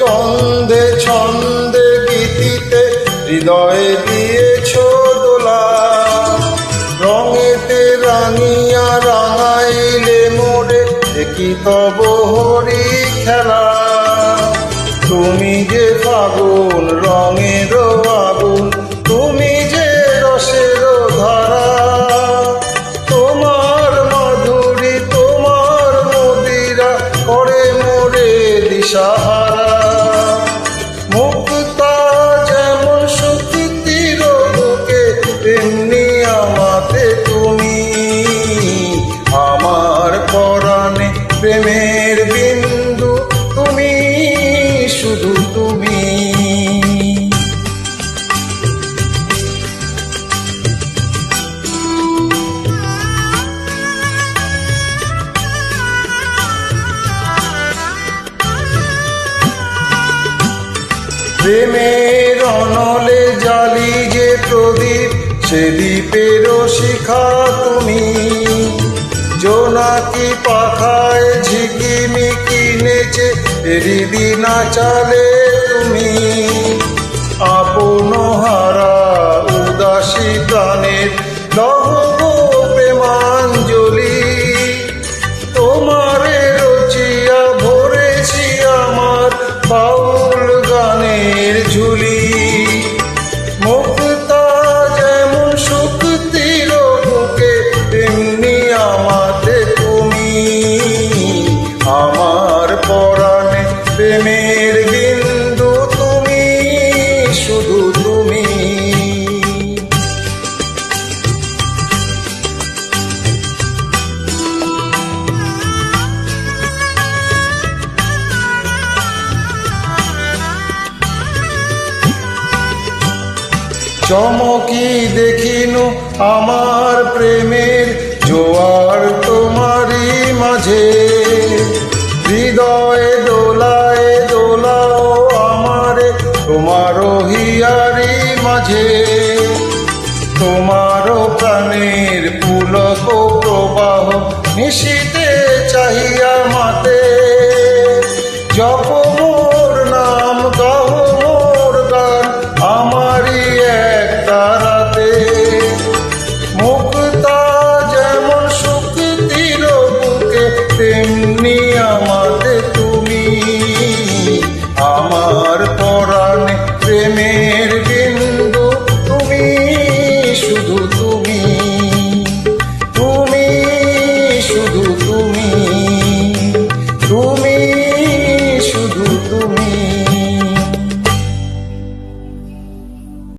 গন্ধে, ছন্দে, গীতিতে হৃদয়ে দিয়েছ দোলা। রঙেতে রাঙিয়া রাঙাইলে মোড়ে দেখি তব হরি খেলা। তুমি যে ফাগুন রঙের বিন্দু, তুমি শুধু তুমি। প্রেমের অনলে জালি যে প্রদীপ, সে দ্বীপের শিখা তুমি। জোনাকি পাখায় ঝিকিমিকি নেচে হৃদি না চলে তুমি আপন হারা উদাসী প্রাণের লহ চমকি দেখিনু আমার প্রেমের জোয়ার তোমারই মাঝে। হৃদয়ে দোলায় দোলাও আমারে তোমার হিয়ারি মাঝে। তোমারও প্রাণের পুলক প্রবাহ নিশীতে চাহিয়া মাতে। জপ শুধু তুমি।